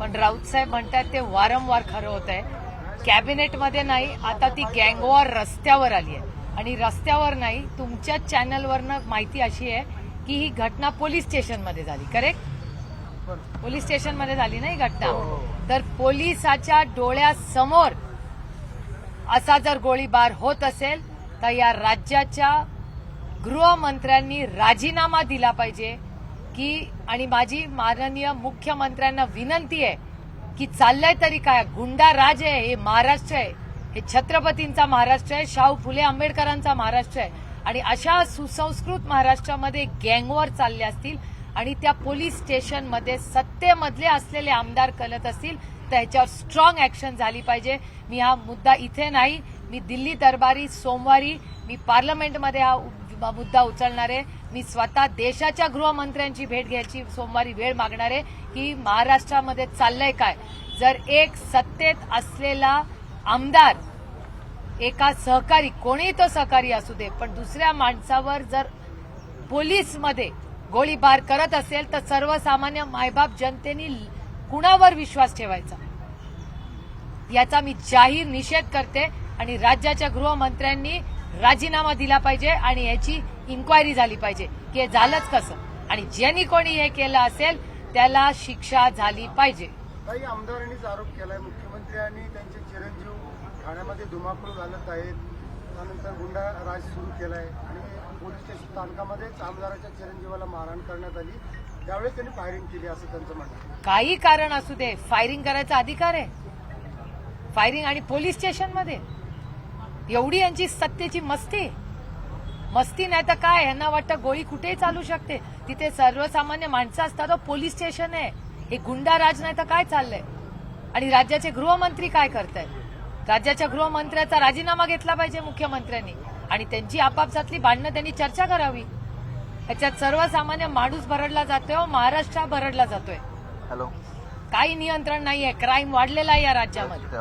पण राऊत साहेब म्हणतात ते वारंवार खरं होत आहे. कॅबिनेटमध्ये नाही आता ती गँगवॉर रस्त्यावर आली आहे. आणि रस्त्यावर नाही तुमच्या चॅनलवरनं माहिती अशी आहे की ही घटना पोलीस स्टेशनमध्ये झाली करेक्ट पोलीस स्टेशनमध्ये झाली ना ही घटना. तर पोलिसाच्या डोळ्यासमोर असा जर गोळीबार होत असेल तर या राज्याच्या गृहमंत्र्यांनी राजीनामा दिला पाहिजे. की आणि माझी माननीय मुख्यमंत्र्यांना विनंती आहे की चाललंय तरी काय? गुंडा राज आहे हे महाराष्ट्र आहे. हे छत्रपतींचा महाराष्ट्र आहे शाहू फुले आंबेडकरांचा महाराष्ट्र आहे. आणि अशा सुसंस्कृत महाराष्ट्रामध्ये गँगवॉर चालले असतील आणि त्या पोलीस स्टेशनमध्ये सत्तेमधले असलेले आमदार कलत असतील तर ह्याच्यावर स्ट्रॉंग ऍक्शन झाली पाहिजे. मी हा मुद्दा इथे नाही. मी दिल्ली दरबारी सोमवारी मी पार्लमेंटमध्ये हा मुद्दा उचलणार आहे मी स्वतः देशाच्या गृहमंत्र्यांची भेट घ्यायची सोमवारी वेळ मागणार आहे की महाराष्ट्रामध्ये चाललंय काय? जर एक सत्तेत असलेला आमदार एका सहकारी कोणीही तो सहकारी असू दे पण दुसऱ्या माणसावर जर पोलीसमध्ये गोळीबार करत असेल तर सर्वसामान्य मायबाप जनतेने कुणावर विश्वास ठेवायचा? याचा मी जाहीर निषेध करते आणि राज्याच्या गृहमंत्र्यांनी राजीनामा दिला पाहिजे आणि याची इन्क्वायरी झाली पाहिजे की हे झालंच कसं? आणि ज्यांनी कोणी हे केलं असेल त्याला शिक्षा झाली पाहिजे. काही आमदारांनीच आरोप केलाय. मुख्यमंत्री आणि त्यांचे चिरंजीव ठाण्यामध्ये धुमाकूळ घालत आहेत. त्यानंतर गुंडा राज सुरू केलाय. आणि पोलीस स्टेशन स्थानकामध्येच आमदाराच्या चिरंजीवाला मारहाण करण्यात आली. त्यावेळेस त्यांनी फायरिंग केली असं त्यांचं म्हणणं. काही कारण असू दे. फायरिंग करायचा अधिकार आहे. फायरिंग आणि पोलीस स्टेशनमध्ये. एवढी यांची सत्तेची मस्ती. मस्ती नाही तर काय? यांना वाटतं गोळी कुठेही चालू शकते. तिथे सर्वसामान्य माणसं असतात हो, पोलीस स्टेशन आहे. हे गुंडा राज नाही तर काय चाललंय? आणि राज्याचे गृहमंत्री काय करतायत? राज्याच्या गृहमंत्र्याचा राजीनामा घेतला पाहिजे मुख्यमंत्र्यांनी. आणि त्यांची आपापसातली भांडणं त्यांनी चर्चा करावी. याच्यात सर्वसामान्य माणूस भरडला जातोय हो, महाराष्ट्र भरडला जातोय. हॅलो. काही नियंत्रण नाहीये. क्राईम वाढलेला आहे या राज्यामध्ये.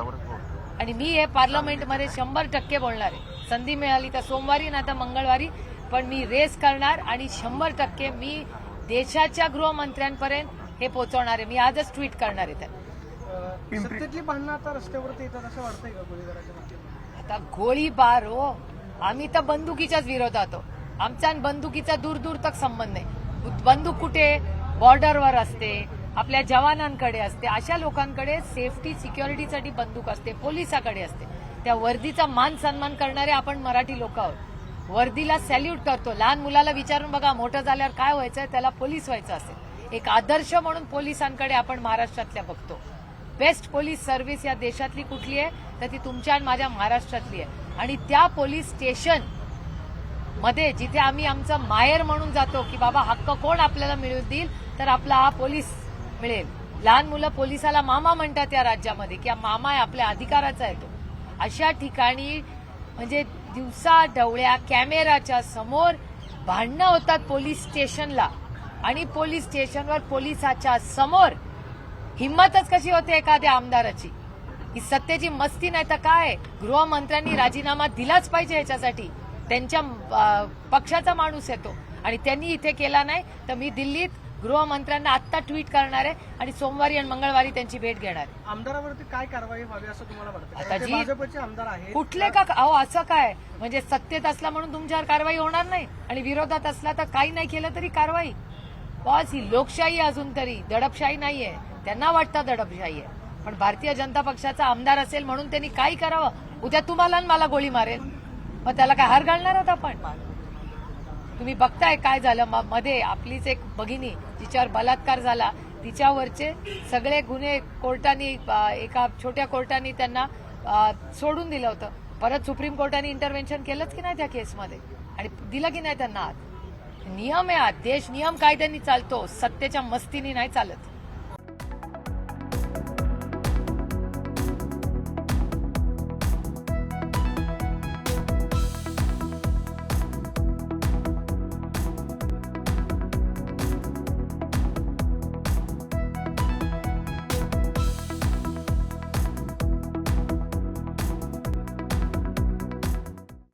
आणि मी हे पार्लमेंटमध्ये शंभर टक्के बोलणार आहे. संधी मिळाली तर सोमवारी ना तर मंगळवारी पण मी रेस करणार आणि शंभर टक्के मी देशाच्या गृहमंत्र्यांपर्यंत हे पोहोचवणार आहे. मी आजच ट्विट करणार आहे भांडणं आता रस्त्यावरती येतात असं वाटतंय का गोळीबाराच्या बाबतीत आता गोळीबार हो. आम्ही तर बंदुकीच्याच विरोधात हो आमचा बंदुकीचा दूर दूर तक संबंध नाही. बंदूक कुठे? बॉर्डरवर असते. आपल्या जवानांकडे असते अशा लोकांकडे सेफ्टी सिक्युरिटीसाठी बंदूक असते पोलिसाकडे असते. त्या वर्दीचा मान सन्मान करणारे आपण मराठी लोक आहोत. वर्दीला सॅल्यूट करतो. लहान मुलाला विचारून बघा मोठं झाल्यावर काय व्हायचंय त्याला पोलीस व्हायचं असेल. एक आदर्श म्हणून पोलिसांकडे आपण महाराष्ट्रातल्या बघतो. बेस्ट पोलीस सर्व्हिस या देशातली कुठली आहे? तर ती तुमच्या आणि माझ्या महाराष्ट्रातली आहे. आणि त्या पोलीस स्टेशनमध्ये जिथे आम्ही आमचं माहेर म्हणून जातो की बाबा हक्क कोण आपल्याला मिळवून देईल तर आपला हा पोलीस मिळेल. लहान मुलं पोलिसाला मामा म्हणतात या राज्यामध्ये की मामा आपल्या अधिकाराचा आहे तो. अशा ठिकाणी म्हणजे दिवसा ढवळ्या कॅमेराच्या समोर भांडणं होतात पोलीस स्टेशनला. आणि पोलीस स्टेशनवर पोलिसाच्या समोर हिंमतच कशी होते एखाद्या आमदाराची? ही सत्तेची मस्ती नाही तर काय? गृहमंत्र्यांनी राजीनामा दिलाच पाहिजे याच्यासाठी. त्यांच्या पक्षाचा माणूस येतो आणि त्यांनी इथे केला नाही तर मी दिल्लीत गृहमंत्र्यांना आत्ता ट्विट करणार आहे आणि सोमवारी आणि मंगळवारी त्यांची भेट घेणार आहे. आमदारावरती काय कारवाई व्हावी असं तुम्हाला वाटतं? आता जी- भाजपचे आमदार आहेत. कुठले का अहो असं काय? म्हणजे सत्तेत असला म्हणून तुमच्यावर कारवाई होणार नाही. आणि विरोधात असला तर काही नाही केलं तरी कारवाई. बॉस ही लोकशाही आहे अजून तरी दडपशाही नाहीये. त्यांना वाटतं दडपशाही आहे. पण भारतीय जनता पक्षाचा आमदार असेल म्हणून त्यांनी काही करावं? उद्या तुम्हाला आणि मला गोळी मारेल. मग त्याला काय हार घालणार आहोत आपण? तुम्ही बघताय काय झालं? मध्ये आपलीच एक भगिनी जिच्यावर बलात्कार झाला. तिच्यावरचे सगळे गुन्हे कोर्टाने एका छोट्या कोर्टाने त्यांना सोडून दिलं होतं. परत सुप्रीम कोर्टाने इंटरव्हेन्शन केलंच की नाही त्या केसमध्ये? आणि दिलं की नाही त्यांना आत? नियम आहे आत. देश नियम कायद्याने चालतो. सत्तेच्या मस्तीने नाही चालत.